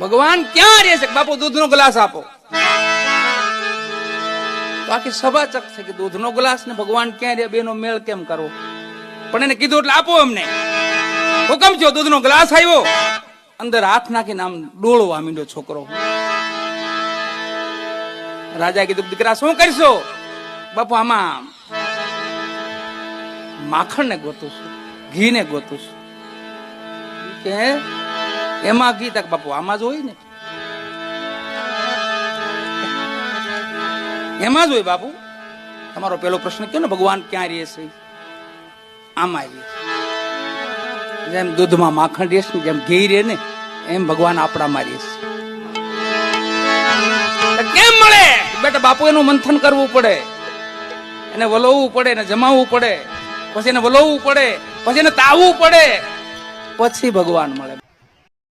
ભગવાન ક્યાં રહે છે? બાપુ, દૂધનો ગ્લાસ આપો. બાકી આખી સભા ચક છે કે દૂધનો ગ્લાસ ને ભગવાન ક્યાં રહે? બેનો મેળ કેમ કરવો? પણ એને કીધું એટલે આપો અમને. હુકમ થયો, દૂધનો ગ્લાસ આવ્યો અંદર હાથ નાખીને આમ ડોળવા માંડ્યો છોકરો. રાજા કીધું, દીકરા, શું કરશો? બાપુ, આમાં માખણ ને ગોતું છું ઘી ને ગોતું છું. કે એમાં ઘી બાપુ? આમાં જ હોય ને. એમાં જ હોય બાપુ. તમારો પેલો પ્રશ્ન કયો ને? ભગવાન ક્યાં રહે છે? આમાં જેમ દૂધમાં માખણ રહે છે જેમ ઘી રહે ને, એમ ભગવાન આપણામાં રહે છે. કેમ મળે? બેટા બાપુ એનું મંથન કરવું પડે. એને વલોવવું પડે, એને જમાવવું પડે. પછી એને વલોવવું પડે. પછી એને તાવવું પડે. પછી ભગવાન મળે.